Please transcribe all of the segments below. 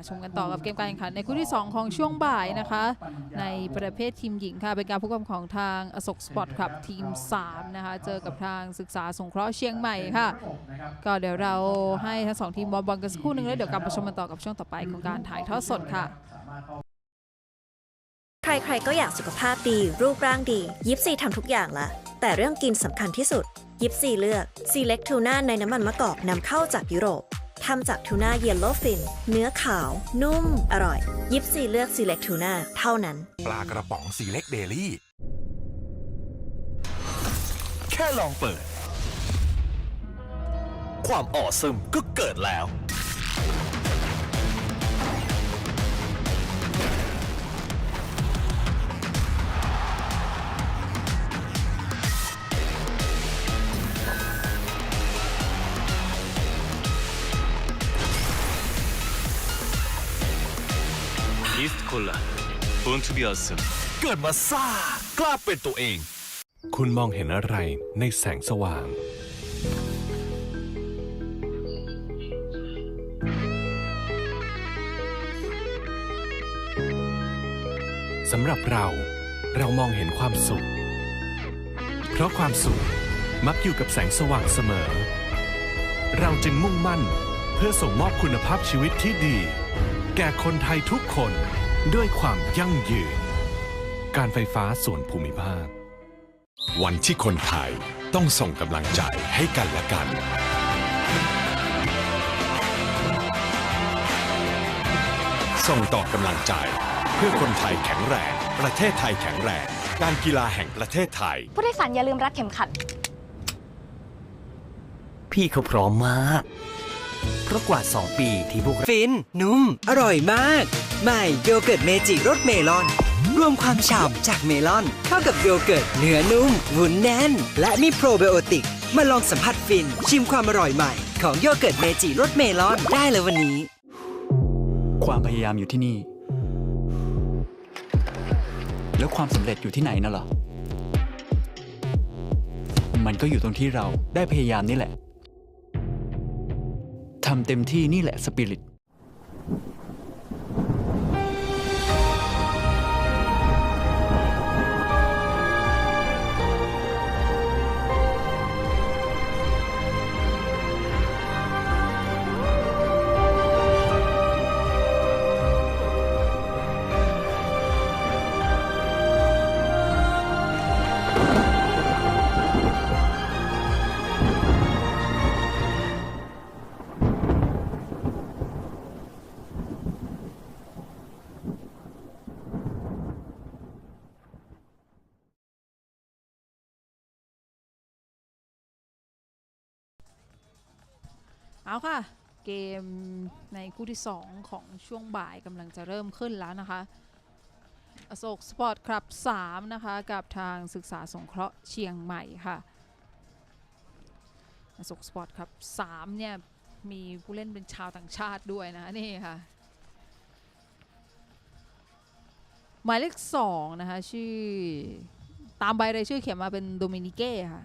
มาชมกันต่อกับเกมการแข่งขันในคู่ที่ 2 ของช่วงบ่ายนะคะ ในประเภททีมหญิงค่ะ เป็นการพบกันของทางอโศกสปอร์ตคลับทีม 3 นะคะ เจอกับทางศึกษาสงเคราะห์เชียงใหม่ค่ะ ก็เดี๋ยวเราให้ทั้งสองทีมวอร์มบอลกันสักครู่หนึงแล้วเดี๋ยวกลับมาชมกันต่อกับช่วงต่อไปของการถ่ายทอดสดค่ะใครๆก็อยากสุขภาพดี รูปร่างดียิปซีทำทุกอย่างละ แต่เรื่องกินสำคัญที่สุด ยิปซีเลือกซีเล็กทูน่าในน้ำมันมะกอกนำเข้าจากยุโรป ทำจากทูน่าเยลโลฟิน เนื้อขาว นุ่ม อร่อย ยิปซีเลือกซีเล็กทูน่าเท่านั้น ปลากระป๋องสีเล็กเดลี่ แค่ลองเปิด ความอ่อซึมก็เกิดแล้ว คนล่ะ Born to be awesome เกิดมาซ่ากล้าเป็นตัวเอง คุณมองเห็นอะไรในแสงสว่าง สำหรับเราเรามองเห็นความสุข เพราะความสุขมักอยู่กับแสงสว่างเสมอ เราจึงมุ่งมั่นเพื่อส่งมอบคุณภาพชีวิตที่ดี แก่คนไทยทุกคน ด้วยความยั่งยืน การไฟฟ้าส่วนภูมิภาค วันที่คนไทยต้องส่งกำลังใจให้กันและกัน ส่งต่อกำลังใจ เพื่อคนไทยแข็งแรง ประเทศไทยแข็งแรง การกีฬาแห่งประเทศไทย ผู้โดยสารอย่าลืมรัดเข็มขัด พี่เขาพร้อมมาก เพราะกว่า 2 ปีที่พวกเราฟิน นุ่ม อร่อยมาก ใหม่โยเกิร์ตเมจิรสเมลอน รวมความฉ่ำจากเมลอน เข้ากับโยเกิร์ตเนื้อนุ่มวุ้นแน่น และมีโปรไบโอติก มาลองสัมผัสฟิน ชิมความอร่อยใหม่ ของโยเกิร์ตเมจิรสเมลอนได้เลยวันนี้ ความพยายามอยู่ที่นี่ แล้วความสำเร็จอยู่ที่ไหนน่ะเหรอ มันก็อยู่ตรงที่เราได้พยายามนี่แหละทำเต็มที่นี่แหละสปิริต เอาค่ะ เกมในคู่ที่ 2 ของช่วงบ่ายกำลังจะเริ่มขึ้นแล้วนะคะอโศกสปอร์ตคลับ 3 นะคะ กับทางศึกษาสงเคราะห์เชียงใหม่ค่ะอโศกสปอร์ตคลับ 3 เนี่ย มีผู้เล่นเป็นชาวต่างชาติด้วยนะนี่ค่ะ หมายเลข 2 นะคะ ชื่อตามใบรายชื่อเขียนมาเป็นโดมินิเก้ค่ะ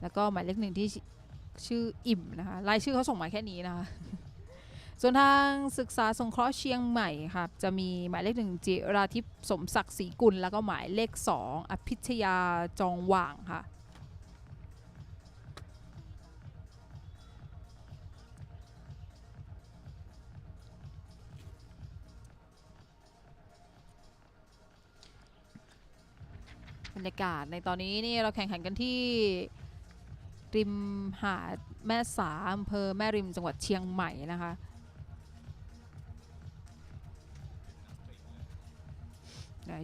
แล้วก็หมายเลขหนึ่งที่ ชื่ออิ่มนะคะรายชื่อเขาส่งมาแค่นี้นะคะ ส่วนทางศึกษาสงเคราะห์เชียงใหม่ค่ะจะมีหมายเลขหนึ่งจิราทิพย์สมศักดิ์ศรีกุล แล้วก็หมายเลขสองอภิชยาจองหว่างค่ะบรรยากาศในตอนนี้นี่เราแข่งขันกันที่ ริมหาดแม่สาอำเภอแม่ริมจังหวัดเชียงใหม่นะคะ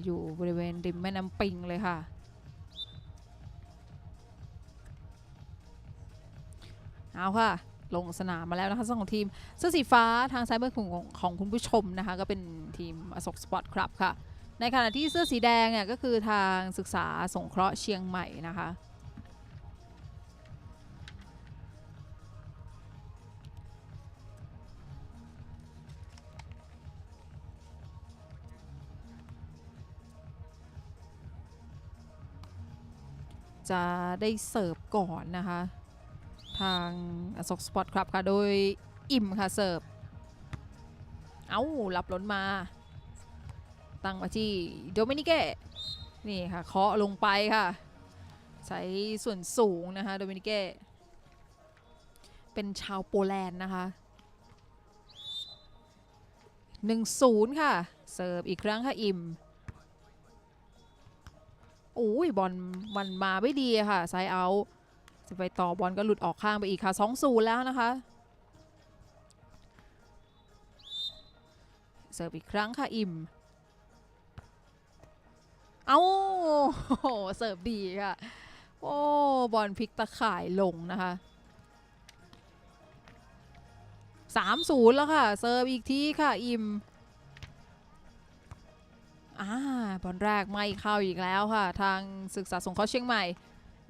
อยู่บริเวณริมแม่น้ำปิงเลยค่ะ เอาค่ะ ลงสนามมาแล้วนะคะสองทีมเสื้อสีฟ้าทางซ้ายมือของของของคุณผู้ชมนะคะ ก็เป็นทีมอโศกสปอร์ตครับค่ะ ในขณะที่เสื้อสีแดงเนี่ยก็คือทางศึกษาสงเคราะห์เชียงใหม่นะคะ จะได้เสิร์ฟก่อนนะคะ ทางอโศกสปอร์ตคลับค่ะ โดยอิ่มค่ะเสิร์ฟ เอ้ารับล้นมา ตั้งมาที่โดมินิเกนี่ค่ะเคาะลงไปค่ะ ใช้ส่วนสูงนะคะโดมินิเกเป็นชาวโปแลนด์นะคะ1-0 ค่ะ เสิร์ฟอีกครั้งค่ะ อิม โอ้ยบอลมันมาไม่ดีค่ะไซเอาจะไปต่อบอลก็หลุดออกข้างไปอีกค่ะ2-0แล้วนะคะเสิร์ฟอีกครั้งค่ะอิมเอาโอ้โหเสิร์ฟดีค่ะ โอ้บอลพลิกตะข่ายลงนะคะ3-0แล้วค่ะ เสิร์ฟอีกทีค่ะอิม อ่าบอลแรกไม่เข้าอีกแล้วค่ะ ทางศึกษาสงเคราะห์เชียงใหม่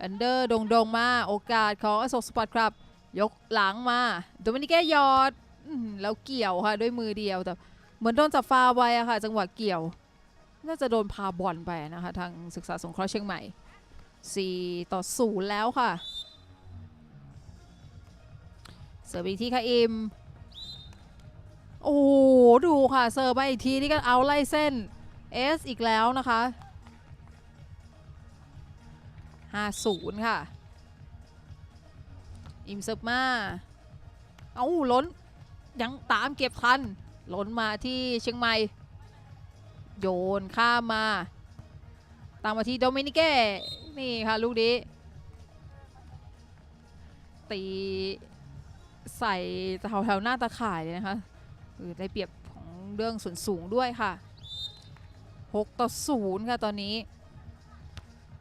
อันเดอร์ดงดงมาโอกาสของอโศกสปอร์ตครับ ยกหลังมาโดมินิเกยอดแล้วเกี่ยวค่ะ ด้วยมือเดียวแต่เหมือนโดนจับฟาไว้อะค่ะ จังหวะเกี่ยว น่าจะโดนพาบอลไปนะคะ ทางศึกษาสงเคราะห์เชียงใหม่ 4 ต่อ 0 แล้วค่ะ เสิร์ฟอีกที่ค่ะอิม โอ้ดูค่ะ เสิร์ฟไปอีกทีนี่ก็เอาไล่เส้น S อีกแล้วนะคะ 5-0 ค่ะ อิมเสิร์ฟมา เอาล้น ยังตามเก็บทัน ล้นมาที่เชียงใหม่ โยนข้ามมา ตามมาที่โดมินิเก้ นี่ค่ะลูกนี้ ตีใส่แถวแถวๆหน้าตาข่ายเลยนะคะคือได้เปรียบของเรื่องส่วนสูงด้วยค่ะ 6 ต่อ 0 ค่ะตอนนี้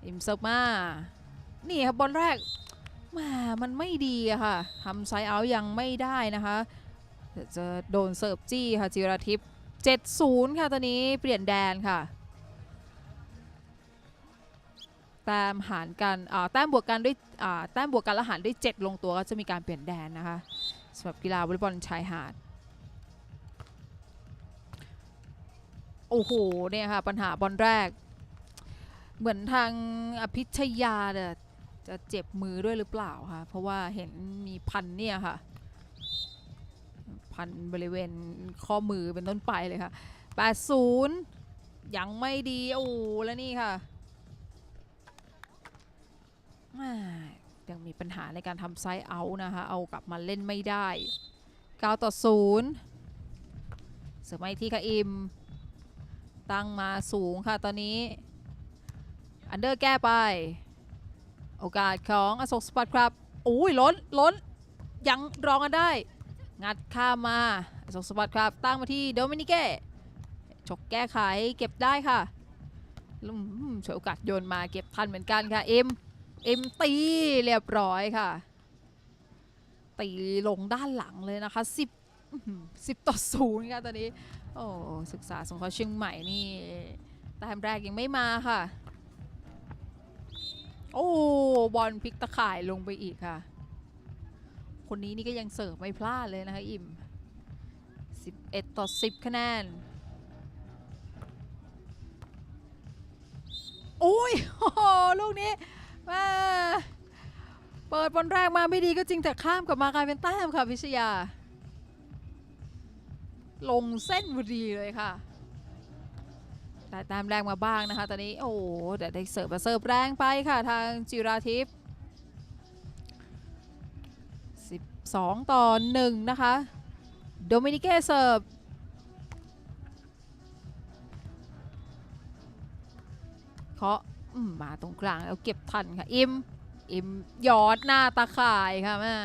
อิมเซิร์มา นี่ครับบอลแรกมามันไม่ดีอะค่ะทำไซเอายังไม่ได้นะคะจะโดนเสิร์ฟจี้ค่ะจิราทิพย์7-0 ค่ะตอนนี้เปลี่ยนแดนค่ะ แต้มหารกันอ่าแต้มบวกกันด้วยอ่าแต้มบวกกันแล้วหารด้วย 7 ลงตัวก็จะมีการเปลี่ยนแดนนะคะสำหรับกีฬาวอลเลย์บอลชายหาด โอ้โหเนี่ยค่ะปัญหาบอลแรก เหมือนทางอภิชยาเนี่ยจะเจ็บมือด้วยหรือเปล่าคะเพราะว่าเห็นมีพันเนี่ยค่ะ พันบริเวณข้อมือเป็นต้นไปเลยค่ะ 80 ยังไม่ดี โอ้แล้วนี่ค่ะยังมีปัญหาในการทำไซส์เอานะคะ เอากลับมาเล่นไม่ได้ 9 ต่อ 0 เสือไม่ที่ค่ะอิม ตั้งมาสูงค่ะตอนนี้ อันเดอร์แก้ไป โอกาสของอโศกสปอร์ตครับอุ้ยล้นล้นยังรองกันได้ งัดข้ามมาอโศกสปอร์ตครับ ตั้งมาที่โดมินิเก้ฉกแก้ไขเก็บได้ค่ะอืมฉวยโอกาสโยนมาเก็บทันเหมือนกันค่ะเอ็มเอ็มตีเรียบร้อยค่ะ ตีลงด้านหลังเลยนะคะ 10อื้อหือ10ต่อ0ค่ะตอนนี้ โอ้ศึกษาสงเคราเชียงใหม่นี่แต้มแรกยังไม่มาค่ะ โอ้บอลพลิกตะข่ายลงไปอีกค่ะ คนนี้นี่ก็ยังเสิร์ฟไม่พลาดเลยนะคะอิม11 ต่อ 10 คะแนนโอ้ยโอ้โหลูกนี้มาเปิดบอลแรกมาไม่ดีก็จริงแต่ข้ามกลับมากลายเป็นแต้มค่ะพิชยา ลงเส้นพอดีเลยค่ะ แต่แต้มแรงมาบ้างนะคะ ตอนนี้โอ้โหแต่ได้เสิร์ฟมาเสิร์ฟแรงไปค่ะ ทางจิราทิพย์12 ต่อ 1 นะคะ โดมินิเกเสิร์ฟเคาะมาตรงกลางแล้วเก็บทันค่ะ อิม อิมยอดหน้าตาข่ายค่ะแม่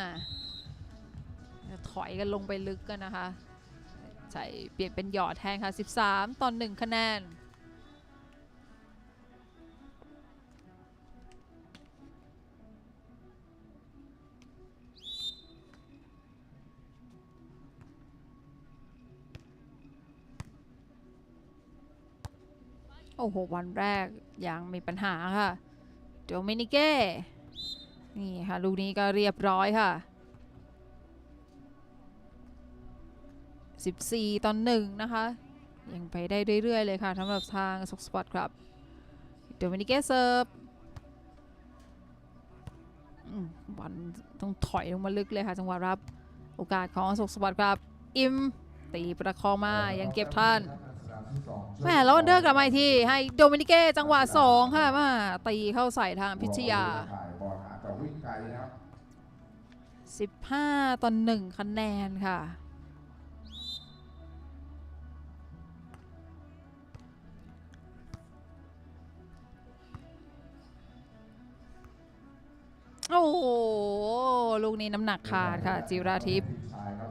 ถอยกันลงไปลึกกันนะคะ ใส่เปลี่ยนเป็นหยอดแทนค่ะ 13 ต่อ 1 คะแนน โอ้โห วันแรกยังมีปัญหาค่ะ โดมินิเก้ นี่ค่ะ ลูกนี้ก็เรียบร้อยค่ะ 14 ต่อ1นะคะ ยังไปได้เรื่อย ๆ เลยค่ะสำหรับทางสกสปอร์ตครับโดมินิเก้เซิร์ฟบอลต้องถอยลงมาลึกเลยค่ะ จังหวะรับ โอกาสของสกสปอร์ตครับ อิมตีประคองมายังเก็บทันแม่แล้ววันเดอร์กลับมาอีกทีให้โดมินิเก้จังหวะ2ค่ะมาตีเข้าใส่ทางพิชยาบอลหาจะวิ่งไกลนะครับ15 ต่อ1คะแนนค่ะ โอ้โหลูกนี้น้ำหนักขาดค่ะ จิราทิพย์ชายครับ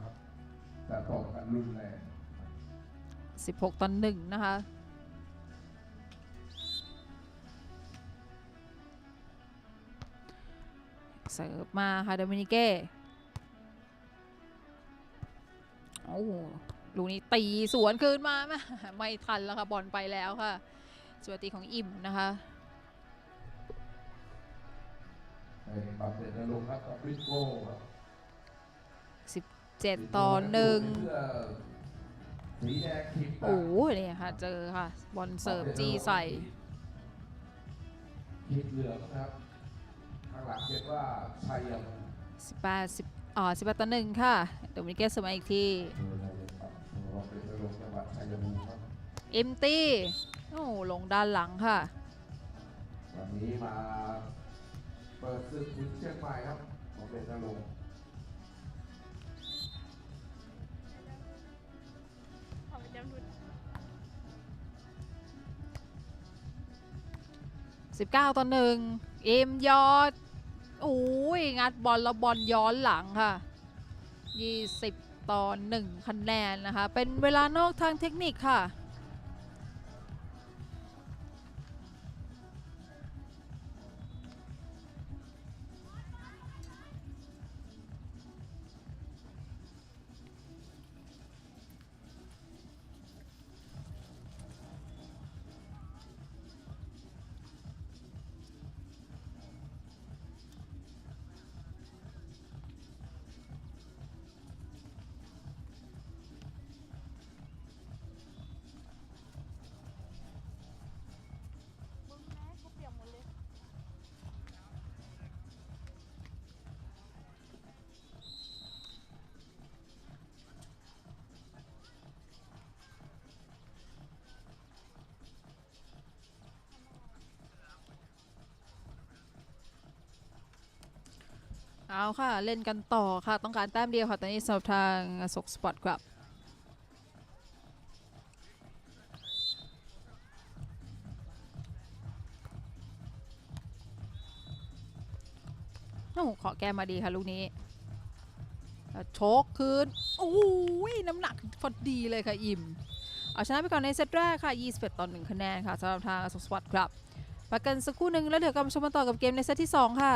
แต่ตกกันรุนแรง16ต่อ1นะคะเสิร์ฟมาค่ะโดมินิเก้โอ้โหลูกนี้ตีสวนคืนมาแม่ไม่ทันแล้วค่ะ บอลไปแล้วค่ะสวัสดีของอิ่มนะคะ ป็นบัตเด็ดนรงค์ครับกับวิโก้ครับ7ต่อหนึ่งเสื้อสีแดงขิดโอ้โหเนี่ยค่ะ เจอค่ะ บอลเสิร์ฟจีใส่ขิดเหลืองนะครับข้างหลังเขียนว่าชัยยภูมิ18 10อ่า18ต่อ1ค่ะโดมินิเก้เสร์ฟมาอีกทีโดยชัยยภูมิครับบัตเด็ดนรงค์จังหวัดชัยภูมิครับเอ็มตี้โอ้ลงด้านหลังค่ะวันนี้มาเปิดศึกถึงเชียงใหม่ครับบัตเด็ดนรงค์19ต่อหนึ่งเอ็มยอดโอ้ยงัดบอลแล้วบอลย้อนหลังค่ะ20ต่อ1คะแนนนะคะ เป็นเวลานอกทางเทคนิคค่ะ เอาค่ะ เล่นกันต่อค่ะ ต้องการแต้มเดียวค่ะตอนนี้สำหรับทางอโศกสปอร์ตครับโอ้โหขอแก้มาดีค่ะลูกนี้โชกคืนโอ้ยน้ำหนักพอดีเลยค่ะ อิ่ม เอาชนะไปก่อนในเซตแรกค่ะ 21 ต่อ 1 คะแนนค่ะสำหรับทางอโศกสปอร์ตครับพักกันสักครู่หนึ่งแล้วเดี๋ยวกลับมาชมกันต่อกับเกมในเซตที่ 2 ค่ะ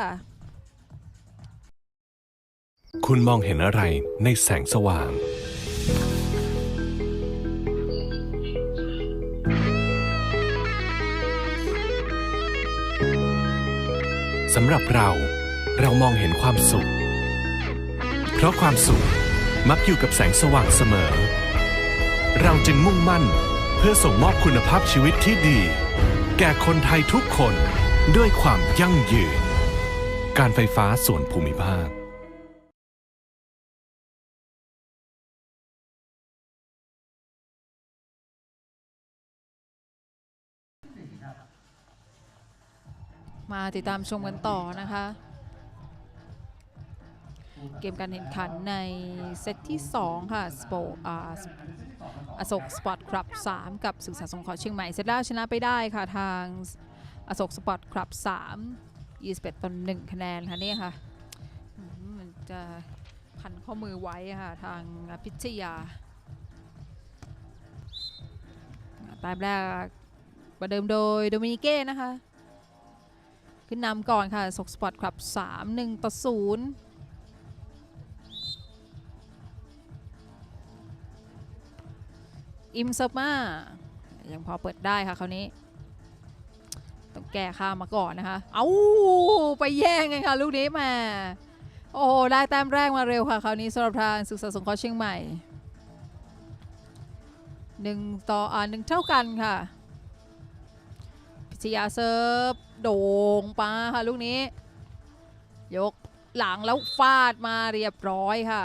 คุณมองเห็นอะไรในแสงสว่าง สำหรับเรา เรามองเห็นความสุข เพราะความสุขมักอยู่กับแสงสว่างเสมอ เราจึงมุ่งมั่นเพื่อส่งมอบคุณภาพชีวิตที่ดี แก่คนไทยทุกคนด้วยความยั่งยืน การไฟฟ้าส่วนภูมิภาค มาติดตามชมกันต่อนะคะ เกมการแข่งขันในเซตที่ 2 ค่ะสโปอาอโศกสปอร์ตคลับ 3 กับศึกษาสงเคราะห์เชียงใหม่เซตแรกชนะไปได้ค่ะทางอโศกสปอร์ตคลับ 3 21ต่อ1คะแนนค่ะนี่ค่ะอืมมันจะพันข้อมือไว้ค่ะทางพิชยาแต้มแรกประเดิมโดยโดมินิเก้นะคะ ขึ้นนำก่อนค่ะสกสปอร์ตคลับ 3 1 ต่อ 0อิมเซอร์มา ยังพอเปิดได้ค่ะคราวนี้ ต้องแก้ข้ามมาก่อนนะคะ เอาไปแย่งกันค่ะ ลูกนี้มา โอ้โห ได้แต้มแรกมาเร็วค่ะ คราวนี้สำหรับทางศึกษาสงเคราะห์เชียงใหม่หนึ่งต่ออ่าหนึ่งเท่ากันค่ะ พิชยาเซิร์ฟ โด่งปาค่ะลูกนี้ ยกหลังแล้วฟาดมาเรียบร้อยค่ะ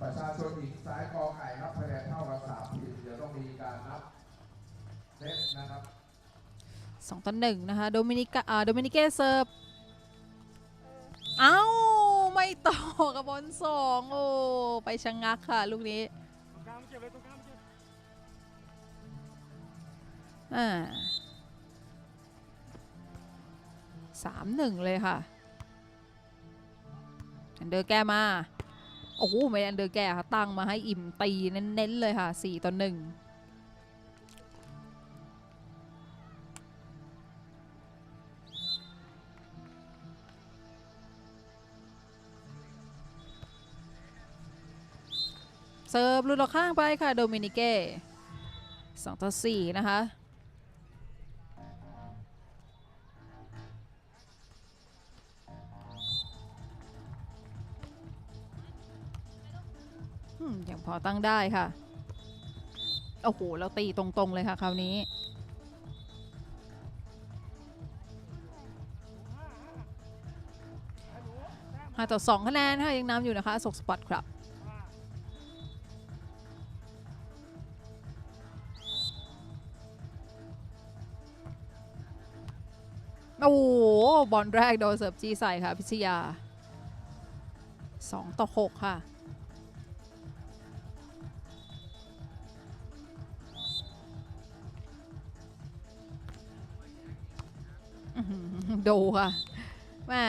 ประชาชนหญิงสายกอไก่ครับคะแนนเท่ากับสามทีมเดี๋ยวต้องมีการนับเซตนะครับสองต่อหนึ่งนะคะโดมินิกาอ่าโดมินิเกเซิร์ฟเอ้า ไม่ต่อกับบอลสองโอ้ ไปชะงงักค่ะ ลูกนี้ อ่าสามหนึ่งเลยค่ะอันเดอร์แก้มา โอ้โหไม่อันเดอร์แก้ค่ะ ตั้งมาให้อิ่มตีเน้นๆเลยค่ะสี่ต่อหนึ่งเซิร์ฟลุดออกข้างไปค่ะ โดมินิเก้สองต่อสี่นะคะ อืมยังพอตั้งได้ค่ะ โอ้โห แล้วตีตรงๆเลยค่ะคราวนี้ ห้าต่อสองคะแนนค่ะยังนำอยู่นะคะสกสปอตครับโอ้โหบอลแรกโดนเสิร์ฟจีใส่ค่ะ พิชยา 2 ต่อ 6 ค่ะ ดูค่ะแม่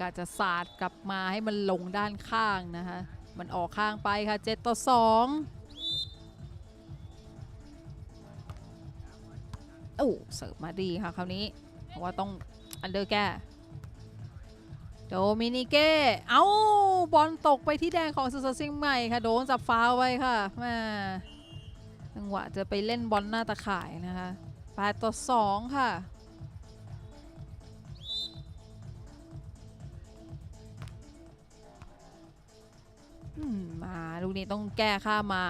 กะจะสาดกลับมาให้มันลงด้านข้างนะคะ มันออกข้างไปค่ะ 7 ต่อ 2 โอ้เสิร์ฟมาดีค่ะคราวนี้ เพราะว่าต้องอันเดอร์แก้โดมินิเก้ เอ้า บอลตกไปที่แดงของสุสซิงใหม่ค่ะ โดนจับฟาวไว้ค่ะแม่จังหวะจะไปเล่นบอลหน้าตะข่ายนะคะ8ต่อ 2 ค่ะ มมาลูกนี้ต้องแก้ข้ามมา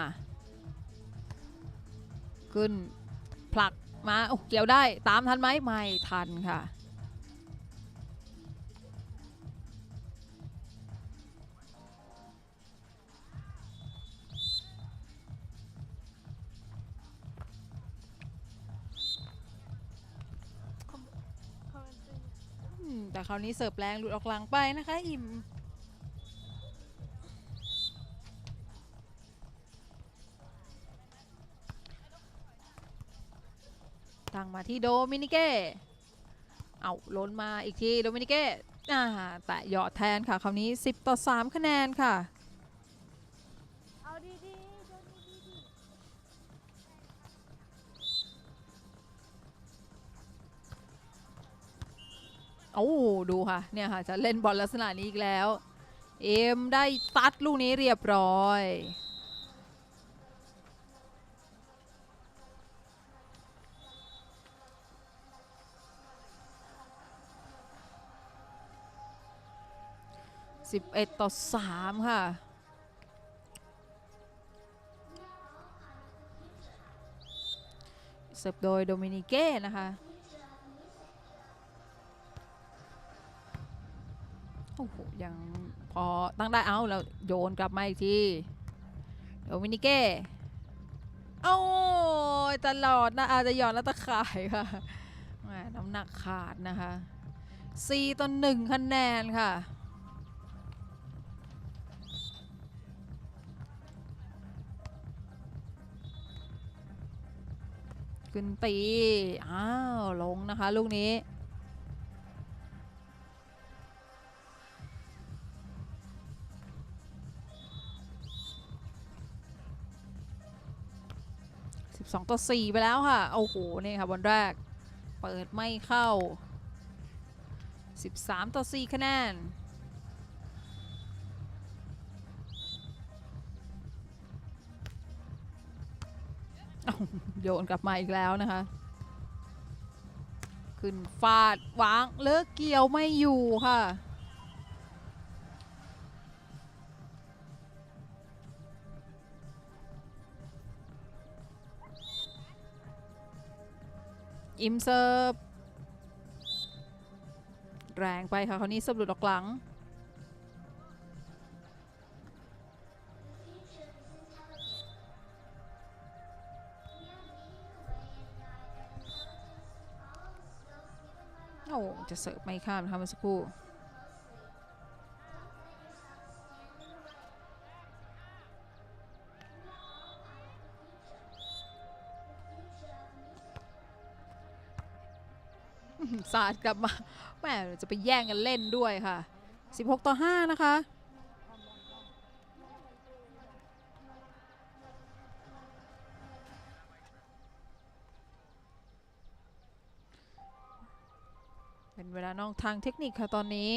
ขึ้นผลักมาโอ้เกี่ยวได้ตามทันไหมไม่ทันค่ะอืมแต่คราวนี้เสิร์ฟแรงหลุดออกหลังไปนะคะ อิ่ม ตั้งมาที่โดมินิเก้เอาล้นมาอีกทีโดมินิเก้อ่าแต่หยอดแทนค่ะคราวนี้ 10 ต่อ 3 คะแนนค่ะเอาดีๆโดนดีๆดิโอ้ดูค่ะ เนี่ยค่ะ จะเล่นบอลลักษณะนี้อีกแล้ว เอ็มได้ตัดลูกนี้เรียบร้อย 11 ต่อ 3 ค่ะ เสิร์ฟโดยโดมินิเก้นะคะ โอ้โห ยังพอตั้งได้เอาแล้วโยนกลับมาอีกที โดมินิเก้โอ้ยตลอดนะ อาจจะหย่อนแล้วตะข่ายค่ะน้ำหนักขาดนะคะ4ต่อ1คะแนนค่ะ ขึ้นตี อ้าว ลงนะคะ ลูกนี้12ต่อ4ไปแล้วค่ะ โอ้โห นี่ค่ะบอลแรก เปิดไม่เข้า 13 ต่อ 4 คะแนน โยนกลับมาอีกแล้วนะคะ ขึ้นฟาดวางเลิกเกี่ยวไม่อยู่ค่ะอิมเซิร์ฟแรงไปค่ะคราวนี้เสิร์ฟหลุดออกหลัง โอ้จะเสิร์ฟไม่ข้ามนะคะเมื่อสักครู่สาดกลับมาแม่จะไปแย่งกันเล่นด้วยค่ะ 16 ต่อ 5 นะคะ ทางเทคนิคค่ะตอนนี้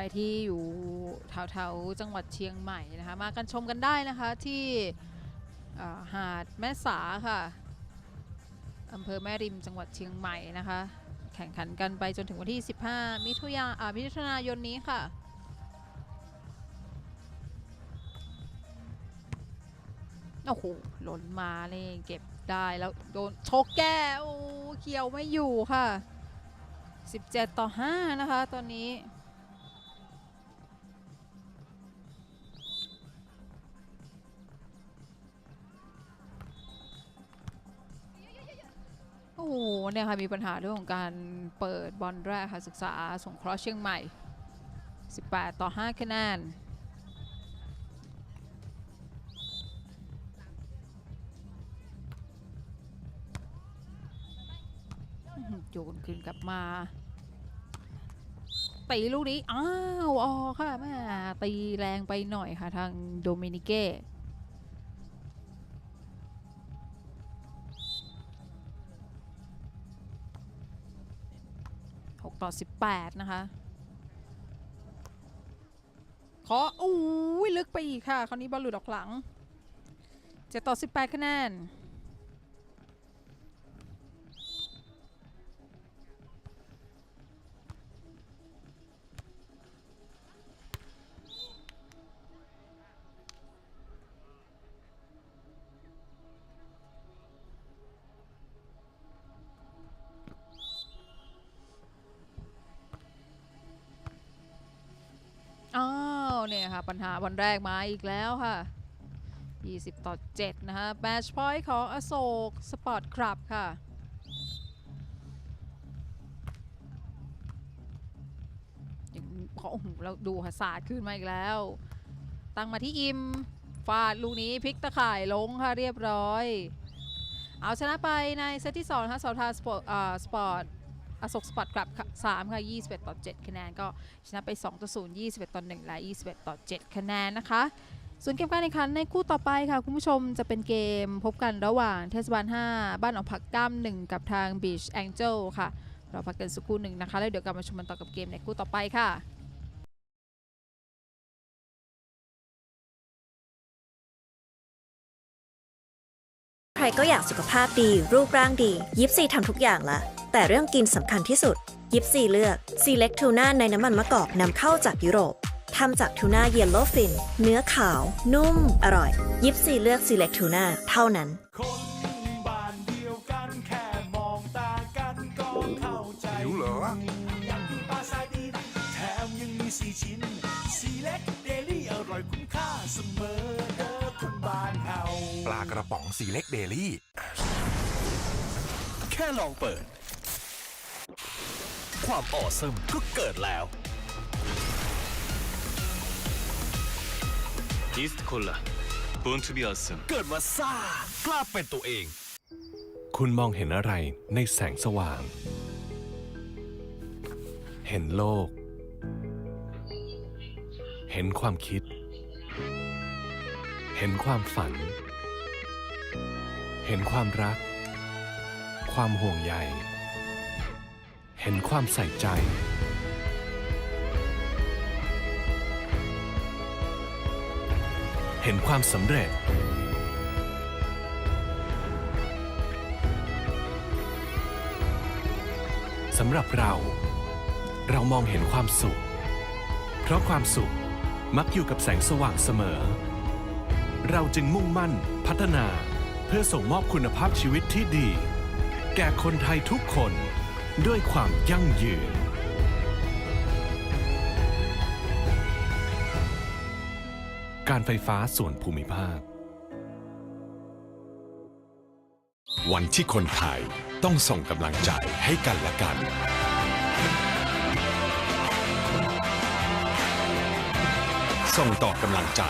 รที่อยู่แถวๆจังหวัดเชียงใหม่นะคะ มากันชมกันได้นะคะที่หาดแม่สาค่ะอำเภอแม่ริมจังหวัดเชียงใหม่นะคะ แข่งขันกันไปจนถึงวันที่ 15 มิถุนายนอ่ามิถุนายนนี้ค่ะโอ้โหหล่นมาเลยเก็บได้แล้วโดนชกแก้วโอ้เกี่ยวไม่อยู่ค่ะ 17 ต่อ 5 นะคะตอนนี้ โอ้โหเนี่ยค่ะมีปัญหาเรื่องของการเปิดบอลแรกค่ะศึกษาสงเคราะห์เชียงใหม่ 18 ต่อ 5 คะแนนโยนคืนกลับมาตีลูกนี้ อ้าว ออค่ะแม่ตีแรงไปหน่อยค่ะทางโดมินิเก้ ต่อ 18 นะคะ ขออู้ยลึกไปอีกค่ะ คราวนี้บอลหลุดออกหลัง 7 ต่อ 18 คะแนน เนี่ยค่ะ ปัญหาวันแรกมาอีกแล้วค่ะ 20 ต่อ 7 นะคะแมชพอยต์ของอโศกสปอร์ตคลับค่ะยังโอ้โหเราดูค่ะศาสตร์ขึ้นมาอีกแล้ว ตั้งมาที่อิมฟาดลูกนี้พลิกตะข่ายลงค่ะเรียบร้อย เอาชนะไปในเซตที่2นะคะสอทาสปอร์ต อ่าสปอตอโศกสปอร์ตกลับ3ค่ะ21 ต่อ 7 คะแนนก็ชนะไป 2 ต่อ 0 21 ต่อ 1 และ 21 ต่อ 7 คะแนนนะคะ ส่วนเกมการแข่งขันในคู่ต่อไปค่ะ คุณผู้ชมจะเป็นเกมพบกันระหว่างเทศบาล 5 บ้านหนองผักก้าม1 กับทาง Beach Angel ค่ะ เราพักกันสักครู่หนึ่งนะคะ แล้วเดี๋ยวกลับมาชมกันต่อกับเกมในคู่ต่อไปค่ะใครก็อยากสุขภาพดี รูปร่างดี ยิปซีทำทุกอย่างละ แต่เรื่องกินสำคัญที่สุด ยิปซีเลือก Select Tuna ในน้ำมันมะกอกนำเข้าจากยุโรปทำจากทูน่าเยลโล่ฟิน เนื้อขาว นุ่ม อร่อย ยิปซีเลือก Select Tuna เท่านั้นบ้านเดียวกันแค่มองตากันก็เข้าใจหิวเหรอยังมีปลาซาดีนแถมยังมีสี่ชิ้นสีเล็กเดลี่อร่อยคุ้มค่าเสมอเด้อคนบ้านเฮาปลากระป๋องสีเล็กเดลี่ แค่ลองเปิด ความออซึมก็เกิดแล้วอีสต์คนละ Born to be awesome เกิดมาซ่ากล้าเป็นตัวเอง คุณมองเห็นอะไรในแสงสว่าง เห็นโลก เห็นความคิด เห็นความฝัน เห็นความรัก ความห่วงใย เห็นความใส่ใจ เห็นความสำเร็จ สำหรับเรา เรามองเห็นความสุข เพราะความสุขมักอยู่กับแสงสว่างเสมอ เราจึงมุ่งมั่นพัฒนาเพื่อส่งมอบคุณภาพชีวิตที่ดี แก่คนไทยทุกคน ด้วยความยั่งยืน การไฟฟ้าส่วนภูมิภาค วันที่คนไทยต้องส่งกำลังใจให้กันและกัน ส่งต่อกำลังใจ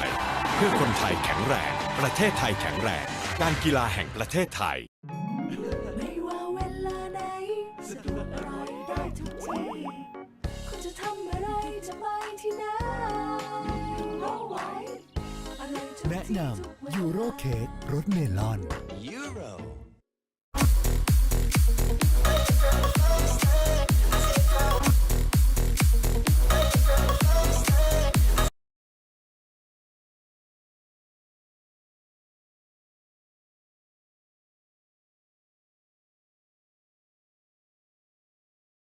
เพื่อคนไทยแข็งแรง ประเทศไทยแข็งแรง การกีฬาแห่งประเทศไทย เค้กรสเมลอนยูโร